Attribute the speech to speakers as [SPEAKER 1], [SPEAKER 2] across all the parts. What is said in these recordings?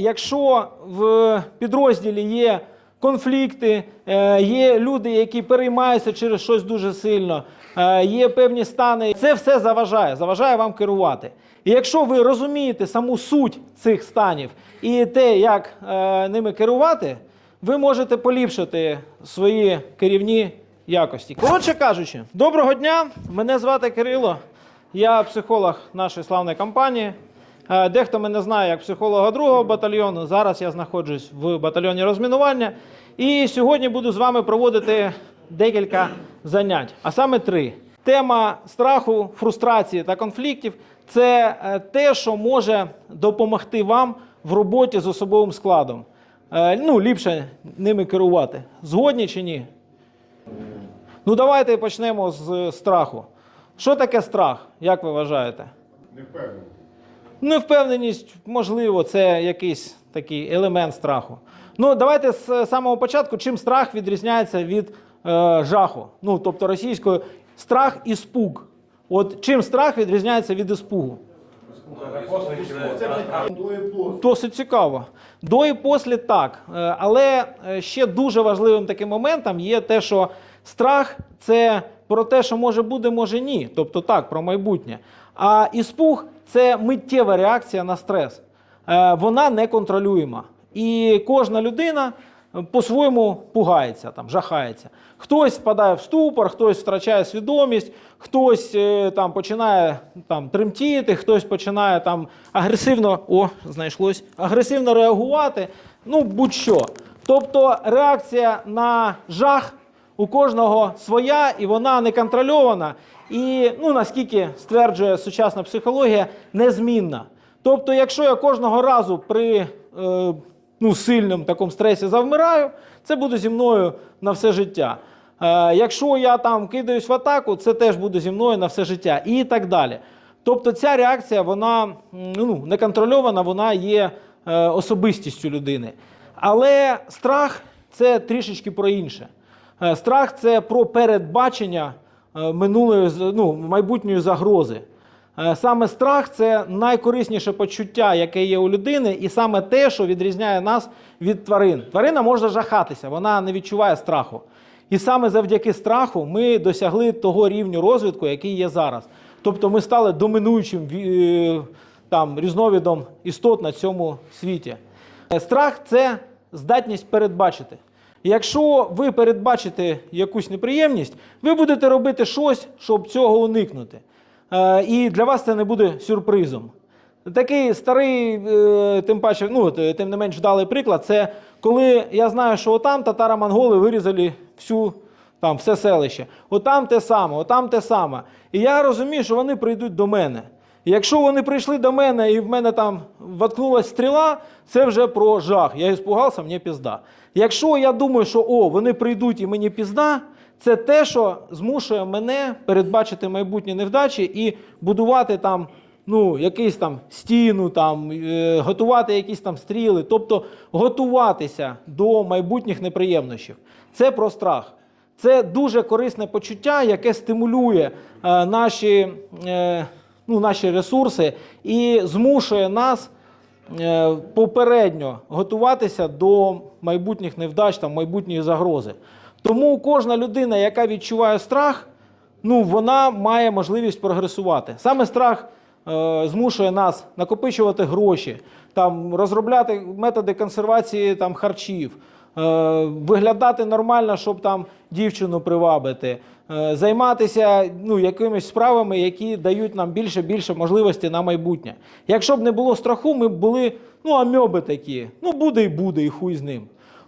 [SPEAKER 1] Якщо в підрозділі є конфлікти, е, є люди, які переймаються через щось дуже сильно, е, є певні стани, це все заважає, заважає вам керувати. І якщо ви розумієте саму суть цих станів і те, як е, ними керувати, ви можете поліпшити свої керівні якості. Коротше кажучи, доброго дня! Мене звати Кирило. Я психолог нашої славної компанії. Е, Дехто мене знає як психолога другого батальйону. Зараз я знаходжусь в батальйоні розмінування. І сьогодні буду з вами проводити декілька занять, а саме три. Тема страху, фрустрації та конфліктів це е, те, що може допомогти вам в роботі з особовим складом. Е, Ну, ліпше ними керувати. Згодні чи ні? Ну, давайте почнемо з страху. Що таке страх, як ви вважаєте?
[SPEAKER 2] Не впевнений.
[SPEAKER 1] Невпевненість, можливо, це якийсь такий елемент страху. Ну, давайте з самого початку, чим страх відрізняється від е, жаху. Ну, тобто російською страх і спуг. От чим страх відрізняється від іспугу? Досить цікаво. До і після так. Е, Але е, ще дуже важливим таким моментом є те, що страх це про те, що може буде, може ні. Тобто так, про майбутнє. А іспуг це миттєва реакція на стрес. Е, Вона неконтролюєма. І кожна людина е, по-своєму пугається, там, жахається. Хтось впадає в ступор, хтось втрачає свідомість, хтось е, там починає там тремтіти, хтось починає там агресивно, о, знайшлось, агресивно реагувати. Ну, будь-що. Тобто реакція на жах у кожного своя, і вона не контрольована. І ну, наскільки стверджує сучасна психологія, незмінна. Тобто, якщо я кожного разу при е, ну, сильному такому стресі завмираю, це буде зі мною на все життя. Е, якщо я там кидаюсь в атаку, це теж буде зі мною на все життя і так далі. Тобто ця реакція, вона ну, неконтрольована, вона є е, особистістю людини. Але страх це трішечки про інше. Е, Страх це про передбачення е, минулої ну, майбутньої загрози. Е, Саме страх це найкорисніше почуття, яке є у людини, і саме те, що відрізняє нас від тварин. Тварина може жахатися, вона не відчуває страху. І саме завдяки страху ми досягли того рівню розвитку, який є зараз. Тобто ми стали домінуючим там, різновидом істот на цьому світі. Страх це здатність передбачити. Якщо ви передбачите якусь неприємність, ви будете робити щось, щоб цього уникнути. Е, І для вас це не буде сюрпризом. Такий старий, е, тим паче, ну, тим не менш вдалий приклад, це коли я знаю, що отам татаро-монголи вирізали всю, там, все селище. Отам те саме, отам те саме. І я розумію, що вони прийдуть до мене. Якщо вони прийшли до мене і в мене там воткнулася стріла, це вже про жах. Я іспугався, мені пізда. Якщо я думаю, що о, вони прийдуть і мені пізда, це те, що змушує мене передбачити майбутні невдачі і будувати там ну, якийсь там стіну, там, е, готувати якісь там стріли, тобто готуватися до майбутніх неприємностей. Це про страх. Це дуже корисне почуття, яке стимулює е, наші, е, ну, наші ресурси і змушує нас е, попередньо готуватися до майбутніх невдач, там, майбутньої загрози. Тому кожна людина, яка відчуває страх, ну, вона має можливість прогресувати. Саме страх е, змушує нас накопичувати гроші, там, розробляти методи консервації там, харчів, е, виглядати нормально, щоб там дівчину привабити, займатися ну, якимись справами, які дають нам більше більше можливості на майбутнє. Якщо б не було страху, ми б були ну, амьоби такі. Ну, буде і буде, і хуй з ним.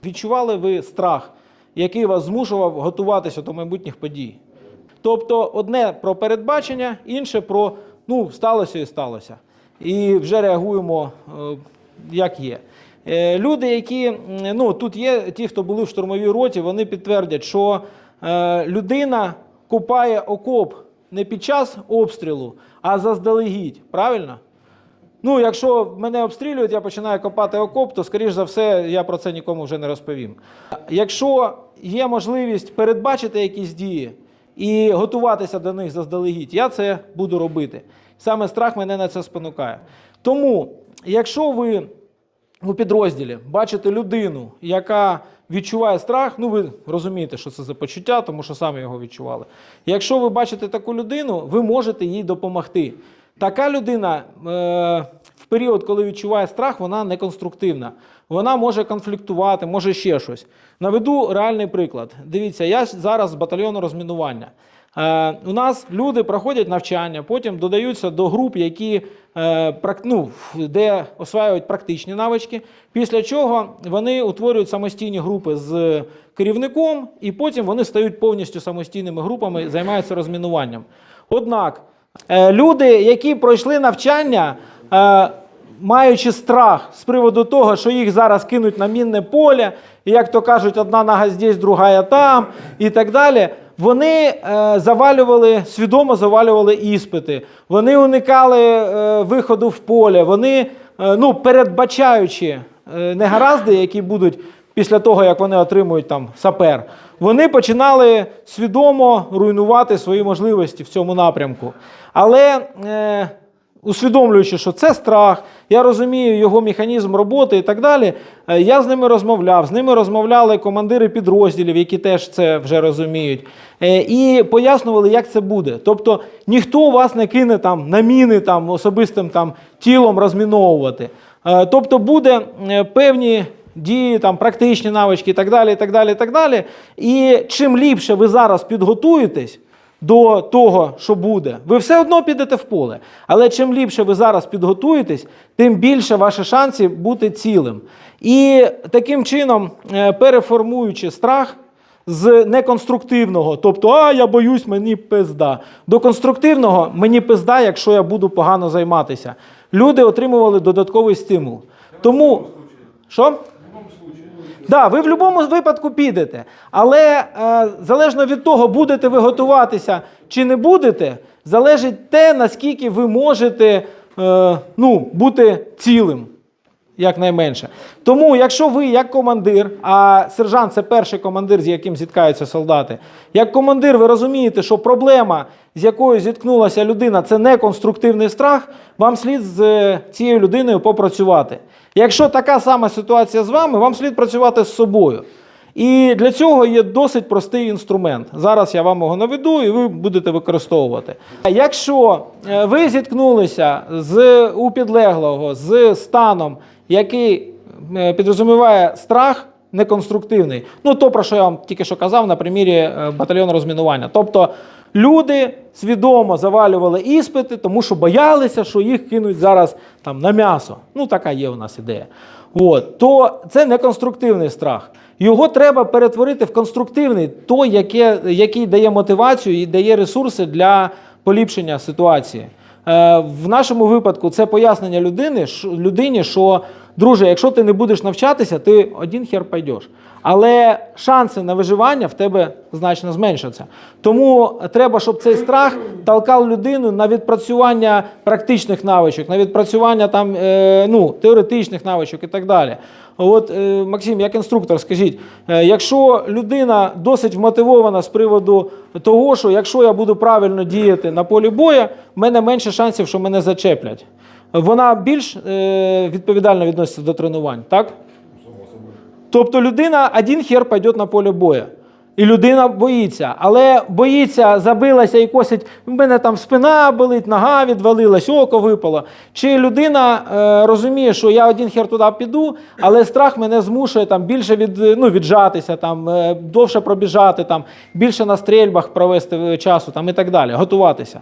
[SPEAKER 1] Відчували ви страх, який вас змушував готуватися до майбутніх подій? Тобто одне про передбачення, інше про ну, сталося і сталося. І вже реагуємо е, як є. Е, Люди, які ну, тут є ті, хто були в штурмовій роті, вони підтвердять, що е, людина копає окоп не під час обстрілу, а заздалегідь. Правильно? Ну, якщо мене обстрілюють, я починаю копати окоп, то, скоріш за все, я про це нікому вже не розповім. Якщо є можливість передбачити якісь дії і готуватися до них заздалегідь, я це буду робити. Саме страх мене на це спонукає. Тому, якщо ви у підрозділі бачите людину, яка відчуває страх, ну ви розумієте, що це за почуття, тому що самі його відчували. Якщо ви бачите таку людину, ви можете їй допомогти. Така людина е, в період, коли відчуває страх, вона не конструктивна. Вона може конфліктувати, може ще щось. Наведу реальний приклад. Дивіться, я зараз з батальйону розмінування. Е, у нас люди проходять навчання, потім додаються до груп, які е, ну, де осваюють практичні навички. Після чого вони утворюють самостійні групи з керівником, і потім вони стають повністю самостійними групами, займаються розмінуванням. Однак е, люди, які пройшли навчання, маючи страх з приводу того, що їх зараз кинуть на мінне поле, і як то кажуть, одна нога здесь, друга там, і так далі. Вони е, завалювали, свідомо завалювали іспити, вони уникали е, виходу в поле, вони, е, ну, передбачаючи негаразди, які будуть після того, як вони отримують там сапер, вони починали свідомо руйнувати свої можливості в цьому напрямку. Але усвідомлюючи, що це страх, я розумію його механізм роботи і так далі. е, Я з ними розмовляв, з ними розмовляли командири підрозділів, які теж це вже розуміють, е, і пояснювали, як це буде. Тобто ніхто вас не кине там на міни там, особистим там, тілом розміновувати. Е, Тобто буде певні дії, там, практичні навички і так далі. І так далі, і так далі. І чим ліпше ви зараз підготуєтесь, до того, що буде, ви все одно підете в поле. Але чим ліпше ви зараз підготуєтесь, тим більше ваші шанси бути цілим. І таким чином, е, переформуючи страх з неконструктивного, тобто, а я боюсь, мені пизда, до конструктивного мені пизда, якщо я буду погано займатися. Люди отримували додатковий стимул. Тому що? Да, ви в будь-якому випадку підете. Але е, залежно від того, будете ви готуватися чи не будете, залежить те, наскільки ви можете е, ну, бути цілим, якнайменше. Тому, якщо ви як командир, а сержант це перший командир, з яким зіткаються солдати, як командир, ви розумієте, що проблема, з якою зіткнулася людина, це не конструктивний страх, вам слід з е, цією людиною попрацювати. Якщо така сама ситуація з вами, вам слід працювати з собою. І для цього є досить простий інструмент. Зараз я вам його наведу, і ви будете використовувати. Якщо е, ви зіткнулися з у підлеглого з станом, який е, підрозуміває страх неконструктивний, ну то про що я вам тільки що казав на примірі е, батальйону розмінування. Тобто люди свідомо завалювали іспити, тому що боялися, що їх кинуть зараз там на м'ясо. Ну така є у нас ідея. От, то це не конструктивний страх. Його треба перетворити в конструктивний, той, яке, який дає мотивацію і дає ресурси для поліпшення ситуації. Е, в нашому випадку це пояснення людини, що, людині, що друже, якщо ти не будеш навчатися, ти один хер пойдеш. Але шанси на виживання в тебе значно зменшаться. Тому треба, щоб цей страх толкав людину на відпрацювання практичних навичок, на відпрацювання там, е, ну, теоретичних навичок і так далі. От, е, Максим, як інструктор, скажіть, е, якщо людина досить вмотивована з приводу того, що якщо я буду правильно діяти на полі бою, в мене менше шансів, що мене зачеплять. Вона більш е, відповідально відноситься до тренувань, так? Тобто людина один хер пойде на поле бою. І людина боїться, але боїться, забилася і косить, в мене там спина болить, нога відвалилась, око випало. Чи людина е, розуміє, що я один хер туди піду, але страх мене змушує там більше від, ну, віджатися, там, е, довше пробіжати, там, більше на стрільбах провести е, часу там, і так далі, готуватися.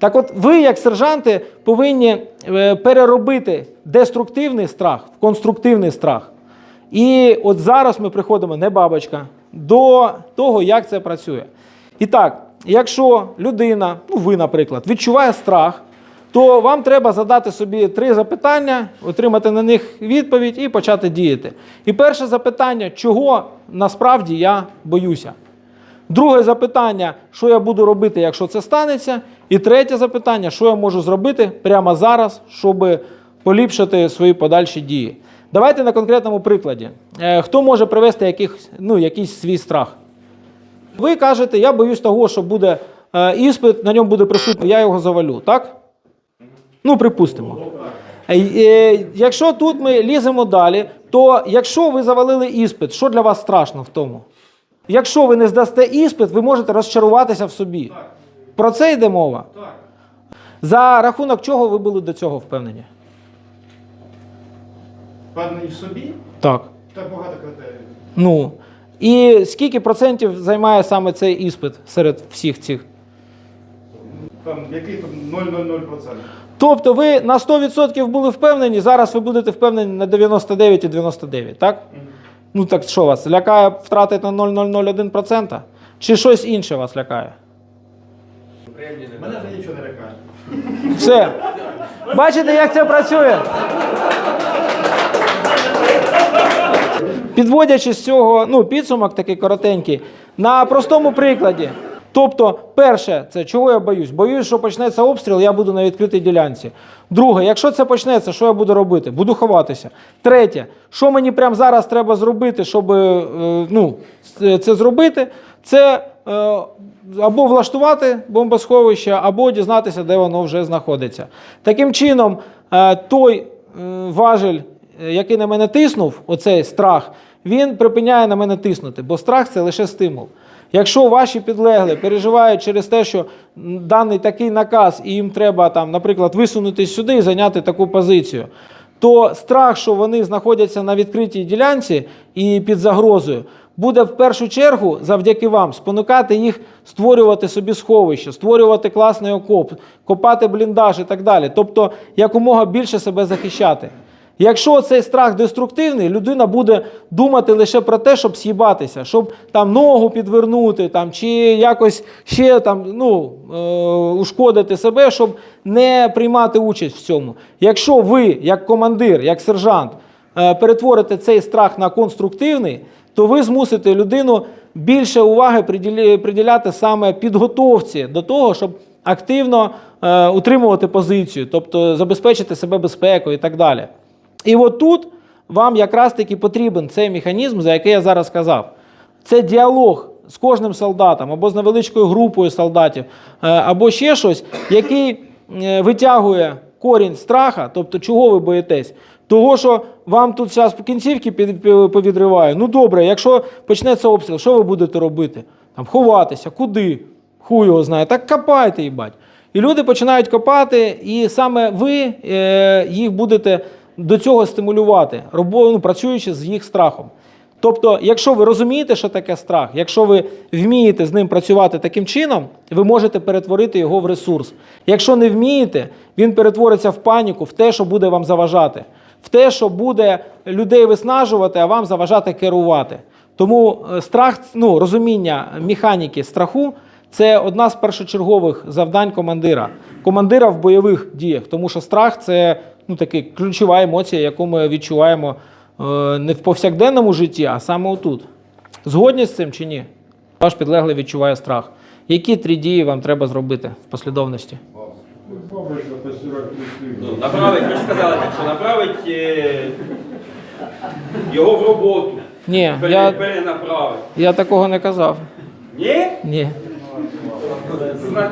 [SPEAKER 1] Так от ви, як сержанти, повинні е, переробити деструктивний страх в конструктивний страх. І от зараз ми приходимо, не бабочка, до того, як це працює. І так, якщо людина, ну ви, наприклад, відчуває страх, то вам треба задати собі три запитання, отримати на них відповідь і почати діяти. І перше запитання, чого насправді я боюся. Друге запитання, що я буду робити, якщо це станеться. І третє запитання, що я можу зробити прямо зараз, щоб поліпшити свої подальші дії. Давайте на конкретному прикладі. Е, Хто може привести яких, ну, якийсь свій страх? Ви кажете, я боюсь того, що буде е, іспит, на ньому буде присутній, я його завалю, так? Ну, припустимо. Е, Якщо тут ми ліземо далі, то якщо ви завалили іспит, що для вас страшно в тому? Якщо ви не здасте іспит, ви можете розчаруватися в собі. Про це йде мова.
[SPEAKER 2] Так.
[SPEAKER 1] За рахунок чого ви були до цього впевнені?
[SPEAKER 2] Певний в собі,
[SPEAKER 1] Так.
[SPEAKER 2] та багато критеріїв.
[SPEAKER 1] Ну. І скільки процентів займає саме цей іспит серед всіх цих?
[SPEAKER 2] Там який там 0,00%.
[SPEAKER 1] Тобто ви на 100% були впевнені, зараз ви будете впевнені на 99,99, так? Ну так що вас лякає втратити на 0,001%? Чи щось інше вас лякає?
[SPEAKER 2] Мене вже нічого не лякає.
[SPEAKER 1] Все. Бачите, як це працює? Підводячи з цього, ну, підсумок такий коротенький, на простому прикладі. Тобто, перше, це чого я боюсь? Боюсь, що почнеться обстріл, я буду на відкритій ділянці. Друге, якщо це почнеться, що я буду робити? Буду ховатися. Третє, що мені прямо зараз треба зробити, щоб е, ну, це зробити, це е, або влаштувати бомбосховище, або дізнатися, де воно вже знаходиться. Таким чином, е, той важель, який на мене тиснув, оцей страх, він припиняє на мене тиснути, бо страх це лише стимул. Якщо ваші підлеглі переживають через те, що даний такий наказ, і їм треба там, наприклад, висунутися сюди і зайняти таку позицію, то страх, що вони знаходяться на відкритій ділянці і під загрозою, буде в першу чергу завдяки вам спонукати їх створювати собі сховище, створювати класний окоп, копати бліндаж і так далі. Тобто якомога більше себе захищати. Якщо цей страх деструктивний, людина буде думати лише про те, щоб з'їбатися, щоб там ногу підвернути, там, чи якось ще там, ну, е, ушкодити себе, щоб не приймати участь в цьому. Якщо ви, як командир, як сержант, е, перетворите цей страх на конструктивний, то ви змусите людину більше уваги приділяти саме підготовці до того, щоб активно е, утримувати позицію, тобто забезпечити себе безпекою і так далі. І от тут вам якраз таки потрібен цей механізм, за який я зараз сказав. Це діалог з кожним солдатом або з невеличкою групою солдатів, е, або ще щось, який е, витягує корінь страха, тобто чого ви боїтесь. Того, що вам тут зараз кінцівки повідриває. Ну добре, якщо почнеться обстріл, що ви будете робити? Там ховатися, куди? Хуй його знає. Так копайте, їбать. І люди починають копати, і саме ви е, їх будете до цього стимулювати, ну, працюючи з їх страхом. Тобто, якщо ви розумієте, що таке страх, якщо ви вмієте з ним працювати таким чином, ви можете перетворити його в ресурс. Якщо не вмієте, він перетвориться в паніку, в те, що буде вам заважати, в те, що буде людей виснажувати, а вам заважати керувати. Тому е, страх, ну, розуміння механіки страху це одна з першочергових завдань командира. Командира в бойових діях, тому що страх це ну, таки ключова емоція, яку ми відчуваємо е, не в повсякденному житті, а саме отут. Згодні з цим чи ні? Ваш підлеглий відчуває страх. Які три дії вам треба зробити в послідовності?
[SPEAKER 3] Ну, направить, ви ж сказали, що направить е, його в роботу.
[SPEAKER 1] Ні,
[SPEAKER 3] Пере-
[SPEAKER 1] я,
[SPEAKER 3] Перенаправить.
[SPEAKER 1] я такого не казав.
[SPEAKER 3] Ні?
[SPEAKER 1] Ні.
[SPEAKER 3] Зна-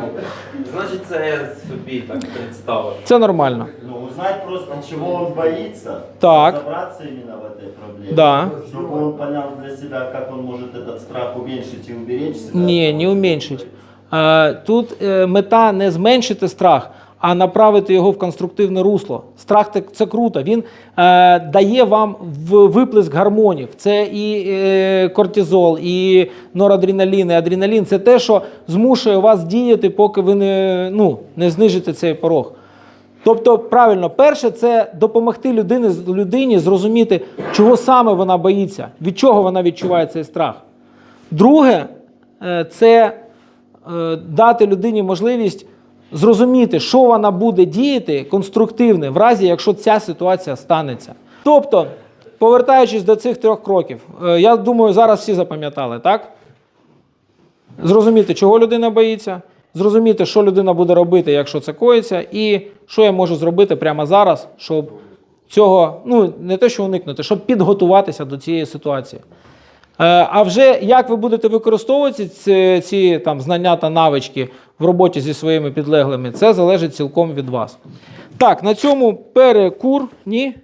[SPEAKER 3] Значить, це я собі так представив.
[SPEAKER 1] Це нормально.
[SPEAKER 4] Ну, узнать просто, чего он боится.
[SPEAKER 1] Так.
[SPEAKER 4] Разобраться именно в этой проблеме.
[SPEAKER 1] Да.
[SPEAKER 4] Чтобы он понял для себя, как он может этот страх уменьшить и уберечь себя.
[SPEAKER 1] Ні, не уменьшить. Е, Тут е, мета не зменшити страх, а направити його в конструктивне русло. Страх це- це круто. Він е, дає вам в- виплеск гормонів. Це і е, кортизол, і норадреналін, і адреналін. Це те, що змушує вас діяти, поки ви не, ну, не знижите цей порог. Тобто, правильно, перше, це допомогти людині, людині зрозуміти, чого саме вона боїться, від чого вона відчуває цей страх. Друге, е, це е, дати людині можливість зрозуміти, що вона буде діяти конструктивне, в разі, якщо ця ситуація станеться. Тобто, повертаючись до цих трьох кроків, е, я думаю, зараз всі запам'ятали, так? Зрозуміти, чого людина боїться, зрозуміти, що людина буде робити, якщо це коїться, і що я можу зробити прямо зараз, щоб цього, ну не те, що уникнути, щоб підготуватися до цієї ситуації. А вже як ви будете використовувати ці, ці там, знання та навички в роботі зі своїми підлеглими, це залежить цілком від вас. Так, на цьому перекур. Ні?